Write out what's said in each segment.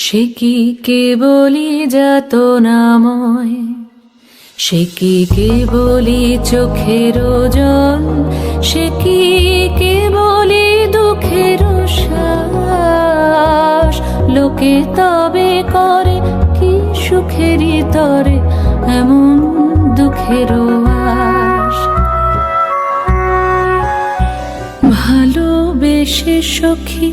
সে কি কেবলি যত নাময়? সে কি কেবলি চোখের জল সে কি কেবলি দুঃখের লোকে তবে করে কি সুখেরই তরে, এমন দুঃখের আশ ভালোবেসে সখী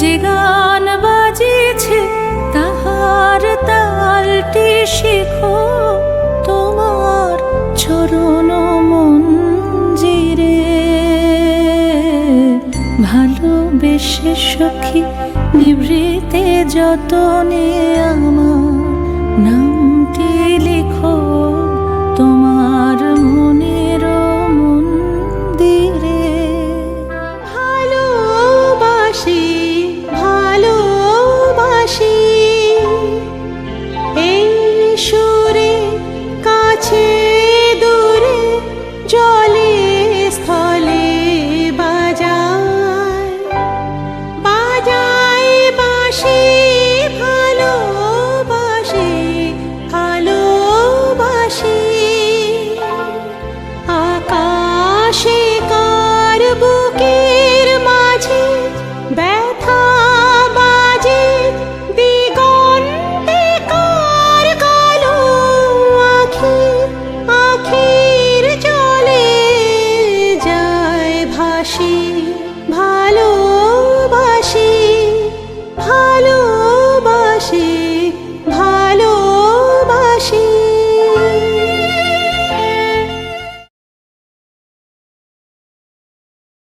যে গান বাজেছে তাহার তালটি শেখো। তোমার চরণ মঞ্জিরে ভালোবেসে সখী, নিভৃতে যতনে আমার নাম। ভালোবাসি ভালোবাসি।